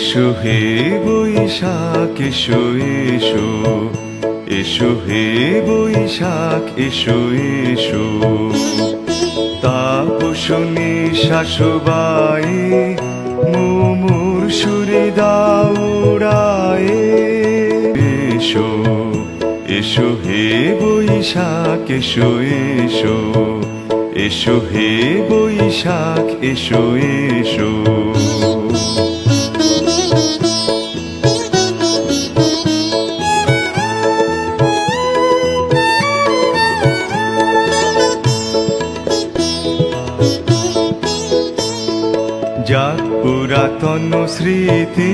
এসো হে বৈশাখ, এসো এসো। এসো হে বৈশাখ, এসো এসো। তাপসনী শাশুবাই, মুমুর সুরে দাউড়ায় এসো এসো হে বৈশাখ, এসো এসো। এসো হে বৈশাখ, এসো এসো। পুরাতন স্মৃতি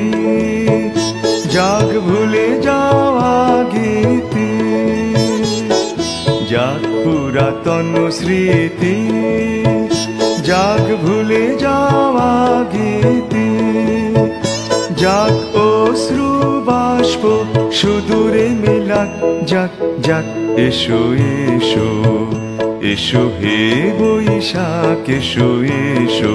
যাক ভুলে যাওয়া গীতি। যাক পুরাতন স্মৃতি যাক ভুলে যাওয়া গীতি। যাক অশ্রু বাষ্প, সুদূরে মেলাক যাক যাক, এসো এসো এসো হে বৈশাখ, এসো এসো।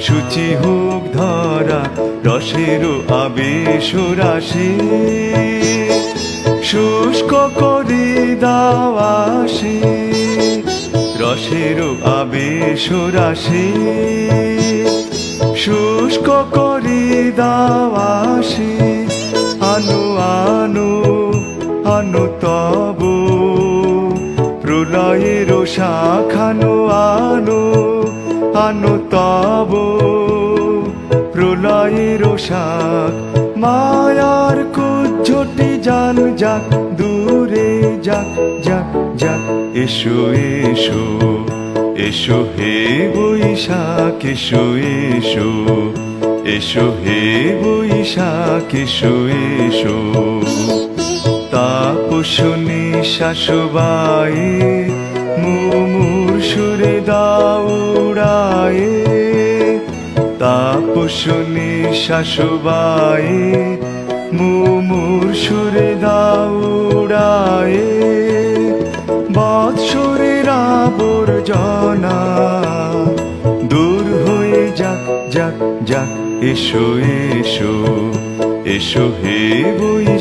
সূচি হুক ধরা, রসেরও আবেশ রাশি। শুষ্ক করে দাওয়াসি রসেরও আবেশ রাশি। শুষ্ক করে দাওয়াসি আনু আনু আনু তব। প্রলয়ের আনু আনু তব প্রলয়ের শাখ মায়ার কুজ্জটি জান যাক, দূরে যাক যাক যাক। এসো এসো এসো হে বৈশাখ, এসো এসো এসো হে বৈশাখ, এসো এসো। তাপসনী শাশুবাই মুমুর সুরে দাউড়ায় তাপসনী শাশুবাই মুমুর সুরে দাউড়ায় বৎসরের জনা দূর হয়ে যাক যাক যাক, এসো এসো এসো হে বৈশাখ।